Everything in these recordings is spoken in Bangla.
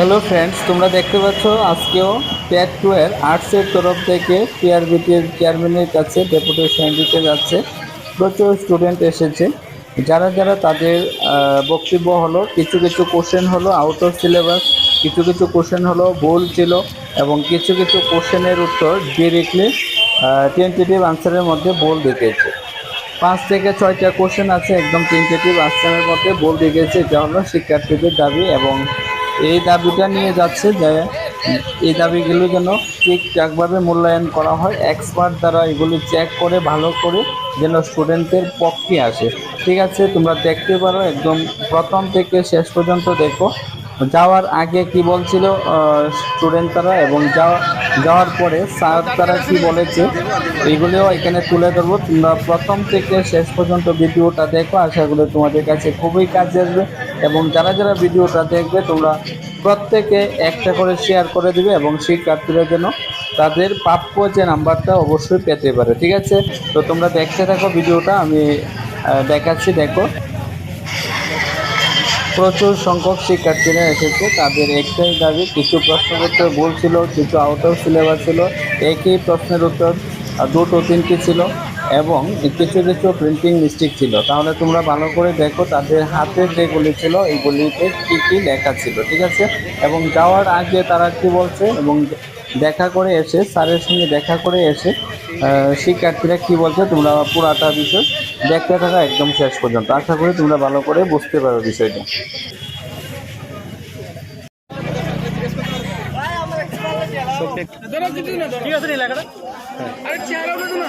হ্যালো ফ্রেন্ডস তোমরা দেখতে পাচ্ছ আজকেও প্যাট টু এর আর্টসের তরফ থেকে পিআরবিটির চেয়ারম্যানের কাছে ডেপুটেশন দিতে যাচ্ছে। প্রচুর স্টুডেন্ট এসেছে। যারা যারা তাদের বক্তব্য হলো, কিছু কিছু কোশ্চেন হলো আউট অফ সিলেবাস কিছু কিছু কোশ্চেন হলো ভুল ছিল এবং কিছু কিছু কোশ্চেনের উত্তর ডিরেক্টলি টেন্টেটিভ আনসারের মধ্যে ভুল দেখিয়েছে। পাঁচ থেকে ছয়টা কোশ্চেন আছে, একদম টেন্টেটিভ আনসারের মধ্যে ভুল দেখিয়েছে এটা হলো শিক্ষার্থীদের দাবি এবং এই দাবিটা নিয়ে যাচ্ছে যে এই দাবিগুলো যেন ঠিকঠাকভাবে মূল্যায়ন করা হয় এক্সপার্ট দ্বারা এগুলো চেক করে, ভালো করে যেন স্টুডেন্টের পক্ষে আসে। ঠিক আছে, তোমরা দেখতে পারো, একদম প্রথম থেকে শেষ পর্যন্ত দেখো। যাওয়ার আগে কি বলছিল স্টুডেন্ট তারা এবং যাওয়া, যাওয়ার পরে স্যার তারা কি বলেছে এইগুলিও এখানে তুলে ধরবো। তোমরা প্রথম থেকে শেষ পর্যন্ত ভিডিওটা দেখো। আশা করি তোমাদের কাছে খুবই কাজে আসবে এবং যারা যারা ভিডিওটা দেখবে, তোমরা প্রত্যেকে একটা করে শেয়ার করে দিবে এবং শিক্ষার্থীরা যেন তাদের প্রাপ্য যে নাম্বারটা অবশ্যই পেতে পারে। ঠিক আছে? তো তোমরা দেখতে থাকো ভিডিওটা, আমি দেখাচ্ছি, দেখো। প্রচুর সংখ্যক শিক্ষার্থীরা এসেছে। তাদের একটাই দাবি, কিছু প্রশ্নের উত্তর ভুল ছিল, কিছু আউট অফ সিলেবাস ছিল। একই প্রশ্নের উত্তর দুটো তিনটি ছিল। এবং কিছু কিছু প্রিন্টিং মিস্টেক ছিল। তাহলে তোমরা ভালো করে দেখো তাদের হাতে যেগুলি ছিল এইগুলিতে কী কী লেখা ছিল, ঠিক আছে? এবং যাওয়ার আগে তারা কি বলছে এবং দেখা করে এসে, স্যারের সঙ্গে দেখা করে এসে শিক্ষার্থীরা কি বলছে তোমরা পুরাটা বিষয় দেখতে থাকা একদম শেষ পর্যন্ত। আশা করি তোমরা ভালো করে বুঝতে পারো বিষয়টা ঠিক আছে রে লেখাটা আরে চেয়ার হবে না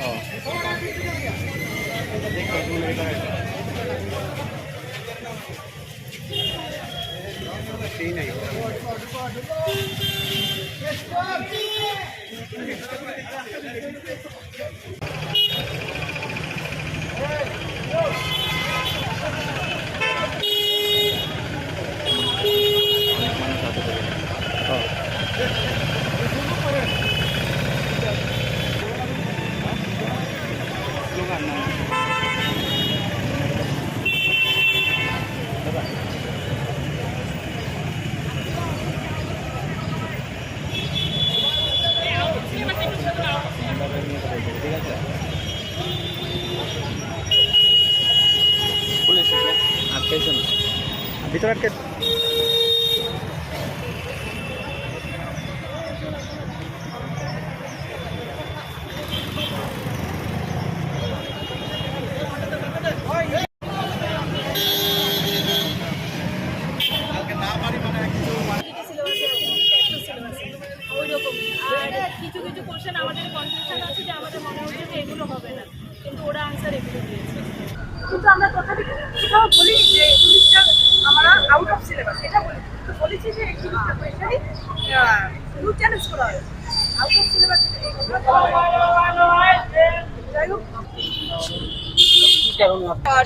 Oh. লাগছিলি পুলিশ কিছু কিছু কোশ্চেন আমাদের কনফিউশন আছে যে আমাদের মনে হচ্ছে যে এগুলো হবে না কিন্তু ওরা আনসার এগুলো দিয়েছে কিন্তু আমরা সেটাও বলি যে ইংলিশটা আমরা আউট অফ সিলেবাস এটা বলি। বলেছি যে একটি কোয়েশনই রুল চ্যালেঞ্জ করা হয়। Out of syllabus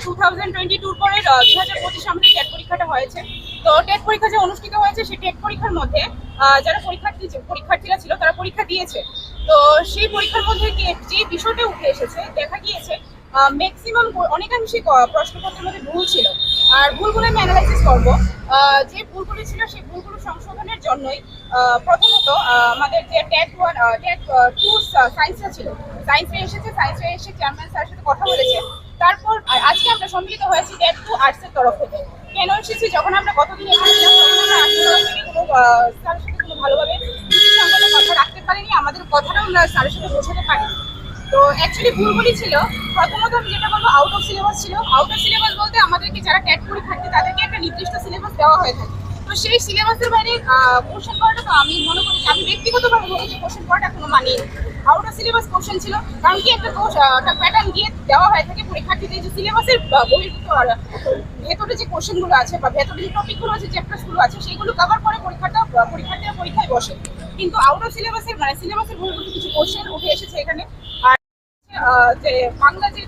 two thousand twenty টুর পরে দু হাজার পঁচিশ আমাদের টেট পরীক্ষাটা হয়েছে। তো টেট পরীক্ষা যে অনুষ্ঠিত হয়েছে, সেই টেট পরীক্ষার মধ্যে যারা পরীক্ষার্থী ছিল, তারা পরীক্ষা দিয়েছে। তো সেই পরীক্ষার মধ্যে যে- বিষয়টা উঠে এসেছে, দেখা গিয়েছে ম্যাক্সিমাম অনেকাংশে প্রশ্নপত্রের মধ্যে ভুল ছিল। আর ভুলগুলো আমি অ্যানালাইসিস করব। যে ভুলগুলো ছিল সেই ভুলগুলো সংশোধনের জন্যই প্রথমত আমাদের যে ট্যাট ওয়ান ট্যাট টু সায়েন্সটা ছিল সায়েন্সে এসেছে সায়েন্সে এসে চেয়ারম্যান স্যারের সাথে কথা বলেছে। তারপর আজকে আমরা সম্মিলিত হয়েছি ট্যাট টু আর্টসের তরফ থেকে। কেন এসেছি? যখন আমরা গতদিন কোনো স্যারের সাথে কোনো ভালোভাবে কথা রাখতে পারিনি, আমাদের কথাটা আমরা স্যারের সাথে বোঝাতে পারিনি। তো অ্যাকচুয়ালি ভুলগুলি ছিল। প্রথমত আমি যেটা বলব আউট অফ সিলেবাস ছিল। আউট অফ সিলেবাস বলতে আমাদেরকে যারা ক্যাট পরীক্ষার্থী তাদেরকে একটা নির্দিষ্ট সিলেবাস দেওয়া হয়ে থাকে। তো সেই সিলেবাসের বাইরে কোশ্চেন করাটা তো আমি মনে করি আমি ব্যক্তিগতভাবে বলি যে কোশ্চেন করাটা কোনো মানি আউট অফ সিলেবাস কোশ্চেন ছিল। কারণ কি একটা প্যাটার্ন দিয়ে দেওয়া হয়ে থাকে পরীক্ষার্থীদের যে সিলেবাসের বহির্ভূত ভেতরে যে কোশ্চেনগুলো আছে বা ভেতরে যে টপিকগুলো আছে চ্যাপ্টার্সগুলো আছে, সেগুলো কভার করে পরীক্ষাটা পরীক্ষার্থীরা পরীক্ষায় বসে। কিন্তু আউট অফ সিলেবাসের মানে সিলেবাসের বহির্ভূত কিছু কোশ্চেন উঠে এসেছে এখানে। যে বাংলা যে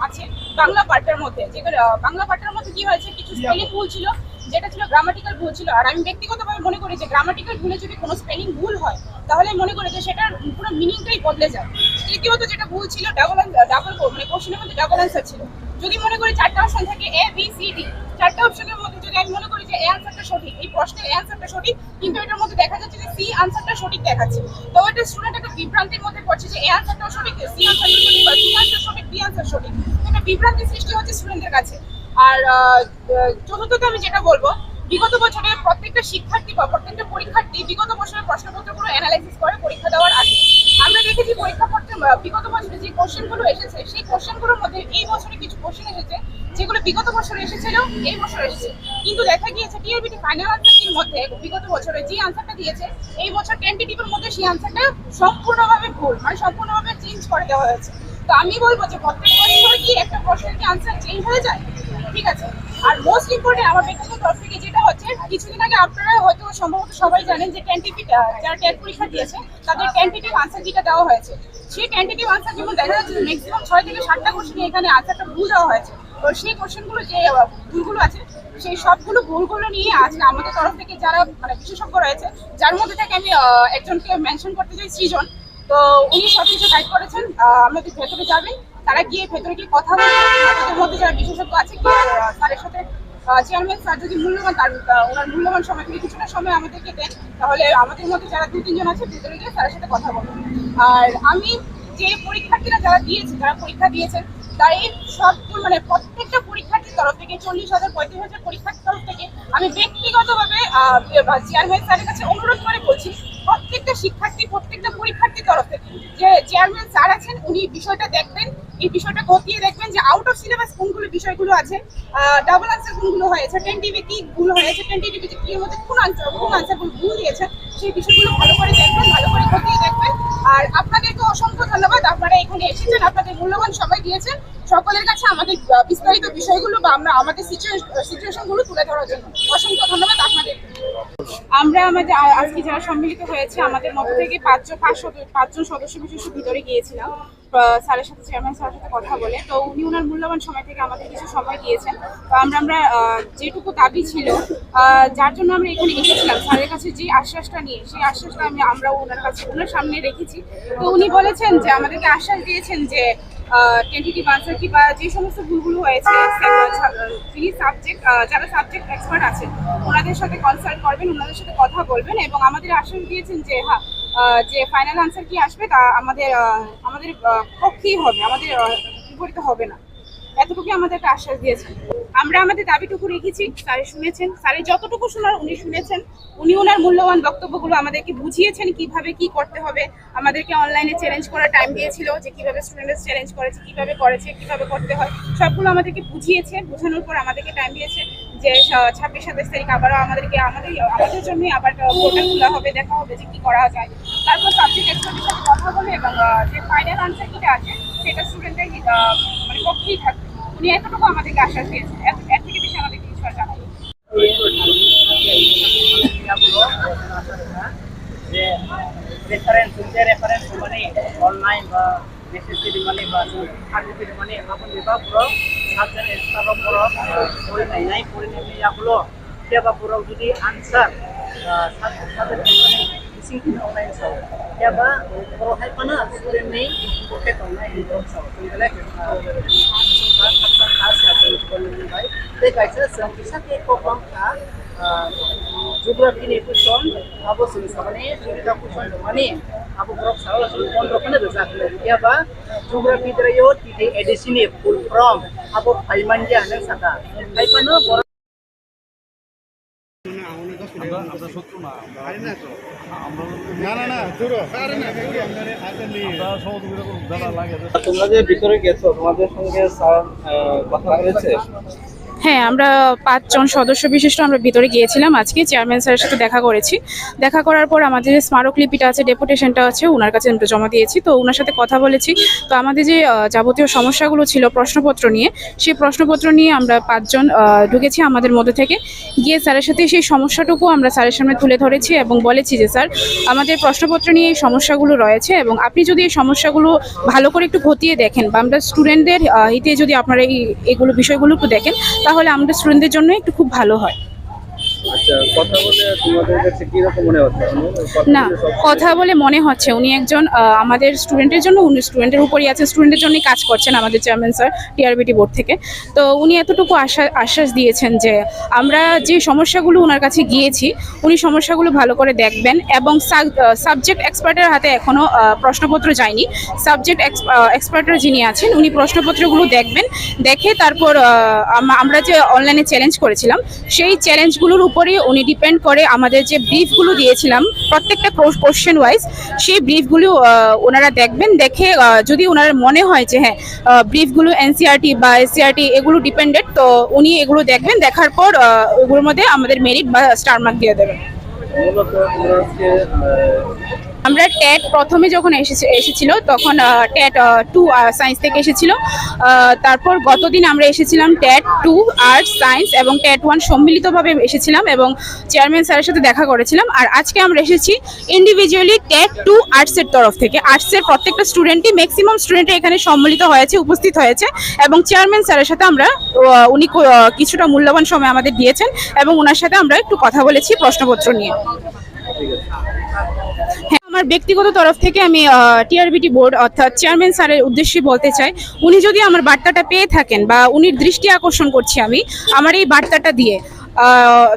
আছে বাংলা পার্টের মধ্যে যেগুলো বাংলা পার্টের মধ্যে কি হয়েছে? কিছু স্পেলিং ভুল ছিল? যেটা ছিল গ্রামাটিক্যাল ভুল ছিল, আর আমি ব্যক্তিগতভাবে মনে করি যে গ্রামাটিক্যাল ভুলে যদি কোনো স্পেলিং ভুল হয়, তাহলে মনে করি যে সেটার পুরো মিনিংটাই বদলে যায়। তৃতীয়ত যেটা ভুল ছিল ডাবল ডাবল মানে কোশ্চেনের মধ্যে ডাবল অ্যান্সার ছিল। যদি মনে করি চারটা অপশন থাকে এ বি সি ডি চারটা অপশনের মধ্যে যদি আমি মনে করি যে এ আনসারটা সঠিক, এই প্রশ্নের এ আনসারটা সঠিক, কিন্তু এটার মধ্যে দেখা যাচ্ছে যে সি আনসারটা সঠিক দেখাচ্ছে। তো এটা স্টুডেন্ট একটা বিভ্রান্তির মধ্যে পড়ছে যে এ আনসারটাও সঠিক সি আনসারটা সঠিক বা সি আনসার সঠিক বি আনসার সঠিক। তো একটা বিভ্রান্তি সৃষ্টি হচ্ছে স্টুডেন্টের কাছে। আর চতুর্থত আমি যেটা বলব, বিগত বছরে প্রত্যেকটা শিক্ষার্থী বা প্রত্যেকটা পরীক্ষার্থী বিগত বছরের প্রশ্নপত্রগুলো অ্যানালাইসিস করে পরীক্ষা দেওয়ার আগে। আমরা দেখেছি পরীক্ষাপত্রে বিগত বছরে যে কোশ্চেনগুলো এসেছে, সেই কোশ্চেনগুলোর মধ্যে এই বছরে কিছু কোশ্চেন এসেছে, যেগুলো বিগত বছরে এসেছিল, এই বছর এসেছে। কিন্তু দেখা গিয়েছে টিআরবিটি ফাইনাল আনসারটির মধ্যে বিগত বছরে যে আনসারটা দিয়েছে, এই বছর টেন্টেটিভের মধ্যে সেই আনসারটা সম্পূর্ণভাবে ভুল মানে সম্পূর্ণভাবে চেঞ্জ করে দেওয়া হয়েছে। তো আমি বলব যে প্রত্যেক বছর কি একটা প্রশ্নের কি আনসার চেঞ্জ হয়ে যায়? ঠিক আছে? আর মোস্ট ইম্পর্টেন্ট আমার ব্যক্তিগত তরফ থেকে যেটা হচ্ছে, কিছুদিন আগে আপনারা হয়তো সম্ভবত সবাই জানেন যে টেন্টেটিভ যারা টেট পরীক্ষা দিয়েছে, তাদের টেন্টেটিভ আনসার যেটা দেওয়া হয়েছে। সেই টেন্টেটিভ আনসার যেমন দেখা যাচ্ছে ম্যাক্সিমাম ছয় থেকে সাতটা কোশ্চেন এখানে আনসারটা ভুল দেওয়া হয়েছে। তো সেই কোশ্চেনগুলো যে ভুলগুলো আছে, সেই সবগুলো ভুলগুলো নিয়ে আজকে আমাদের তরফ থেকে যারা মানে বিশেষজ্ঞ রয়েছে, যার মধ্যে থেকে আমি একজনকে মেনশন করতে চাই, সৃজন। তো উনি সব কিছু গাইড করেছেন আমাদের ভেতরে যাবেন তারা গিয়ে ভেতরে গিয়ে কথা বলবেন আমাদের মধ্যে যারা বিশেষজ্ঞ আছে তাদের সাথে চেয়ারম্যান স্যার যদি মূল্যবান, তার ওনার মূল্যবান সময় থেকে কিছুটা সময় আমাদেরকে দেন, তাহলে আমাদের মধ্যে যারা দু, তিনজন আছে ভেতরে গিয়ে তার সাথে কথা বলব আর আমি যে পরীক্ষার্থীরা যারা দিয়েছে, যারা পরীক্ষা দিয়েছেন তার এই সব মানে প্রত্যেকটা পরীক্ষার্থীর তরফ থেকে, চল্লিশ হাজার, পঁয়ত্রিশ হাজার পরীক্ষার্থীর তরফ থেকে আমি ব্যক্তিগতভাবে চেয়ারম্যান স্যারের কাছে অনুরোধ করে বলছি, প্রত্যেকটা শিক্ষার্থী, প্রত্যেকটা পরীক্ষার্থীর তরফ থেকে যে চেয়ারম্যান স্যার আছেন, উনি বিষয়টা দেখবেন এই বিষয়টা খতিয়ে দেখবেন যে আউট অফ সিলেবাস কোনগুলো বিষয়গুলো আছে? ডাবল আনসার কোনগুলো হয়েছে? টেন টিভি কি ভুল হয়েছে? টেন টিভি কি মধ্যে কোন আনসার কোন আনসারগুলো ভুল দিয়েছে? সেই বিষয়গুলো ভালো করে দেখবেন, ভালো করে খতিয়ে দেখবেন। আর আপনাদেরকে অসংখ্য ধন্যবাদ। আপনারা এখানে এসেছেন, আপনাদের মূল্যবান সময় দিয়েছেন। সকলের কাছে আমাদের বিস্তারিত বিষয়গুলো বা আমরা আমাদের সিচুয়েশনগুলো তুলে ধরার জন্য অসংখ্য ধন্যবাদ আপনাদের আমরা আমাদের আজকে যারা সম্মিলিত হয়েছে, আমাদের মধ্যে থেকে পাঁচজন, পাঁচ পাঁচজন সদস্য বিশেষ ভিতরে গিয়েছিলাম। স্যারের সাথে চেয়ারম্যান স্যারের সাথে কথা বলে। তো উনি ওনার মূল্যবান সময় থেকে আমাদের কিছু সময় দিয়েছেন। তো আমরা আমরা যেটুকু দাবি ছিল যার জন্য আমরা এখানে এসেছিলাম। স্যারের কাছে যে আশ্বাসটা নিয়ে, সেই আশ্বাসটা আমি আমরা ওনার কাছে ওনার সামনে রেখেছি। তো উনি বলেছেন যে, আমাদেরকে আশ্বাস দিয়েছেন যে টেন্টেটিভ আনসার কি বা যে সমস্ত ভুলগুলো হয়েছে যিনি সাবজেক্ট যারা সাবজেক্ট এক্সপার্ট আছেন, ওনাদের সাথে কনসাল্ট করবেন, ওনাদের সাথে কথা বলবেন এবং আমাদের আশ্বাস দিয়েছেন যে হ্যাঁ যে ফাইনাল আনসার কি আসবে তা আমাদের আমাদের পক্ষেই হবে, আমাদের বিপরীত হবে না। এতটুকু আমাদেরকে আশ্বাস দিয়েছেন। আমরা আমাদের দাবিটুকু রেখেছি, স্যারে শুনেছেন, স্যারে যতটুকু শোনার উনি শুনেছেন, উনি ওনার মূল্যবান বক্তব্যগুলো আমাদেরকে বুঝিয়েছেন কীভাবে কি করতে হবে, আমাদেরকে অনলাইনে চ্যালেঞ্জ করার টাইম দিয়েছিল যে কীভাবে স্টুডেন্টস চ্যালেঞ্জ করেছে, কীভাবে করেছে, কীভাবে করতে হয়, সবগুলো আমাদেরকে বুঝিয়েছে, বোঝানোর পর আমাদেরকে টাইম দিয়েছে যে ছাব্বিশ, সাতাশ তারিখ আবারও আমাদেরকে, আমাদের আমাদের জন্যই আবার পোর্টাল খোলা হবে, দেখা হবে যে কি করা যায়। তারপর সাবজেক্ট এক্সপার্টের সাথে কথা বলে এবং যে ফাইনাল আনসার কিটা আছে, সেটা স্টুডেন্টের মানে পক্ষেই থাকবে। উনি এতটুকু আমাদেরকে আশ্বাস দিয়েছেন। এর থেকে বেশি আমাদের কিছু আশা নাই। রেফারেন্স রেফারেন্স মানে অনলাইন বা মেসেজের মানে বা সার্ভিসের মানে এখন বিভাগ পুরো সাবজেন স্থাপন করো পরিণয় নাই, পরিণয় ইয়াগুলো দেবাপুরাও যদি আনসার সাথে missing जुग्राफिनि कुइसन अब जों सामाने जुग्रा कुइसन माने अब बरफ सारा जों पन्ध्रखौनो रोजाखौनो एबा जुग्राफि द्रायो तिथे एडिसिनि फुल फ्रम अब फाइमान्दिया नों सादा फाइमानो बर' আমাদের শত্রু না আমরা আমরা না না না দূর আরে তোমরা যে ভিতরে গেছো তোমাদের সঙ্গে স্যার কথা বলেছে হ্যাঁ আমরা পাঁচজন সদস্য বিশিষ্ট আমরা ভিতরে গিয়েছিলাম আজকে চেয়ারম্যান স্যারের সাথে দেখা করেছি। দেখা করার পর আমাদের যে স্মারকলিপিটা আছে ডেপুটেশনটা আছে ওনার কাছে আমরা জমা দিয়েছি। তো ওনার সাথে কথা বলেছি। তো আমাদের যে যাবতীয় সমস্যাগুলো ছিল প্রশ্নপত্র নিয়ে, সেই প্রশ্নপত্র নিয়ে আমরা পাঁচজন ঢুকেছি আমাদের মধ্যে থেকে। গিয়ে স্যারের সাথে সেই সমস্যাটুকু আমরা স্যারের সামনে তুলে ধরেছি এবং বলেছি যে, স্যার, আমাদের প্রশ্নপত্র নিয়ে এই সমস্যাগুলো রয়েছে এবং আপনি যদি এই সমস্যাগুলো ভালো করে একটু খতিয়ে দেখেন বা আমরা স্টুডেন্টদের হিতে যদি আপনারা এই, এগুলো বিষয়গুলো একটু দেখেন তাহলে আমাদের স্টুডেন্টদের জন্য একটু খুব ভালো হয়। আচ্ছা কথা বলে তোমাদের কাছে কি রকম মনে হচ্ছে? না কথা বলে মনে হচ্ছে। উনি একজন আমাদের স্টুডেন্টের জন্য উনি স্টুডেন্টের উপরই আছেন স্টুডেন্টের জন্যই কাজ করছেন আমাদের চেয়ারম্যান স্যার টিআরবিটি বোর্ড থেকে। তো উনি এতটুকু আশা আশ্বাস দিয়েছেন যে আমরা যে সমস্যাগুলো ওনার কাছে গিয়েছি উনি সমস্যাগুলো ভালো করে দেখবেন এবং সাবজেক্ট এক্সপার্টের হাতে এখনও প্রশ্নপত্র যায়নি। সাবজেক্ট এক্সপার্টার যিনি আছেন উনি প্রশ্নপত্রগুলো দেখবেন দেখে তারপর আমরা যে অনলাইনে চ্যালেঞ্জ করেছিলাম সেই চ্যালেঞ্জগুলোর উপরে উনি ডিপেন্ড করে আমাদের যে ব্রিফগুলো দিয়েছিলাম, প্রত্যেকটা কোশ্চেন ওয়াইজ সেই ব্রিফগুলো ওনারা দেখবেন, দেখে যদি ওনার মনে হয় যে হ্যাঁ ব্রিফগুলো এনসিআরটি বা এসসিআরটি এগুলো ডিপেন্ডেড তো উনি এগুলো দেখবেন, দেখার পর ওগুলোর মধ্যে আমাদের মেরিট বা স্টার মার্ক দিয়ে দেবেন। আমরা ট্যাট প্রথমে যখন এসেছে, এসেছিল, তখন ট্যাট টু সায়েন্স থেকে এসেছিল। তারপর গতদিন আমরা এসেছিলাম ট্যাট টু আর্টস সায়েন্স এবং ট্যাট ওয়ান সম্মিলিতভাবে এসেছিলাম এবং চেয়ারম্যান স্যারের সাথে দেখা করেছিলাম। আর আজকে আমরা এসেছি ইন্ডিভিজুয়ালি ট্যাট টু আর্টসের তরফ থেকে। আর্টসের প্রত্যেকটা স্টুডেন্টই ম্যাক্সিমাম স্টুডেন্ট এখানে সম্মিলিত হয়েছে, উপস্থিত হয়েছে এবং চেয়ারম্যান স্যারের সাথে আমরা উনি কিছুটা মূল্যবান সময় আমাদের দিয়েছেন এবং ওনার সাথে আমরা একটু কথা বলেছি প্রশ্নপত্র নিয়ে। আমার ব্যক্তিগত তরফ থেকে আমি টিআরবিটি বোর্ড অর্থাৎ চেয়ারম্যান স্যারের উদ্দেশ্যে বলতে চাই, উনি যদি আমার বার্তাটা পেয়ে থাকেন বা উনির দৃষ্টি আকর্ষণ করছি আমি, আমার এই বার্তাটা দিয়ে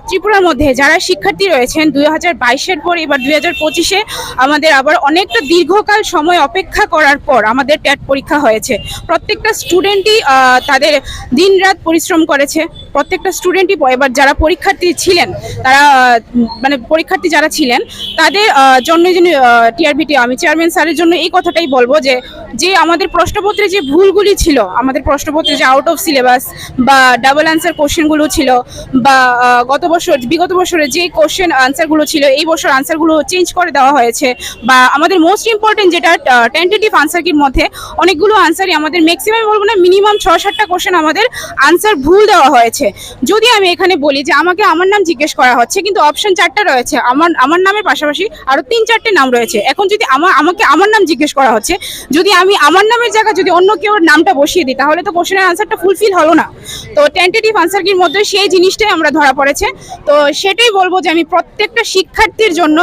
ত্রিপুরার মধ্যে যারা শিক্ষার্থী রয়েছেন, দুই হাজার বাইশের পর এবার দুই হাজার পঁচিশে আমাদের আবার অনেকটা দীর্ঘকাল সময় অপেক্ষা করার পর আমাদের ট্যাট পরীক্ষা হয়েছে। প্রত্যেকটা স্টুডেন্টই তাদের দিনরাত পরিশ্রম করেছে। প্রত্যেকটা স্টুডেন্টই এবার যারা পরীক্ষার্থী ছিলেন, তারা মানে পরীক্ষার্থী যারা ছিলেন, তাদের জন্য যিনি টিআরবিটি আমি চেয়ারম্যান স্যারের জন্য এই কথাটাই বলব যে যে আমাদের প্রশ্নপত্রে যে ভুলগুলি ছিল, আমাদের প্রশ্নপত্রে যে আউট অফ সিলেবাস বা ডাবল অ্যান্সার কোশ্চেনগুলো ছিল বা গত বছর, বিগত বছরে যে কোশ্চেন আনসারগুলো ছিল, এই বছর আনসারগুলো চেঞ্জ করে দেওয়া হয়েছে বা আমাদের মোস্ট ইম্পর্টেন্ট যেটা টেন্টেটিভ আনসার কির মধ্যে অনেকগুলো আনসারই আমাদের ম্যাক্সিমাম বলব না মিনিমাম ছ সাতটা কোশ্চেন আমাদের আনসার ভুল দেওয়া হয়েছে। যদি আমি এখানে বলি যে আমাকে আমার নাম জিজ্ঞেস করা হচ্ছে, কিন্তু অপশন চারটা রয়েছে। আমার আমার নামের পাশাপাশি আরও তিন চারটে নাম রয়েছে। এখন যদি আমার আমাকে আমার নাম জিজ্ঞেস করা হচ্ছে, যদি আমি আমার নামের জায়গায় যদি অন্য কেউ নামটা বসিয়ে দিই, তাহলে তো কোশ্চেনের আনসারটা ফুলফিল হলো না। তো টেন্টেটিভ আনসার কির মধ্যে সেই জিনিসটাই আমরা ধরা পড়েছে। তো সেটাই বলব যে আমি প্রত্যেকটা শিক্ষার্থীর জন্য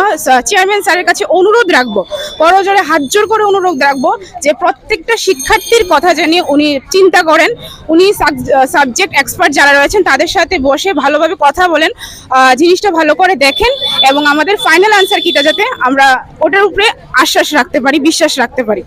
চেয়ারম্যান স্যারের কাছে অনুরোধ রাখব করজোরে হাত জোর করে অনুরোধ রাখব যে প্রত্যেকটা শিক্ষার্থীর কথা জানিয়ে উনি চিন্তা করেন। উনি সাবজেক্ট এক্সপার্ট যারা রয়েছেন তাদের সাথে বসে ভালোভাবে কথা বলেন জিনিসটা ভালো করে দেখেন এবং আমাদের ফাইনাল আনসার কিটা যাতে আমরা ওটার উপরে আশ্বাস রাখতে পারি, বিশ্বাস রাখতে পারি।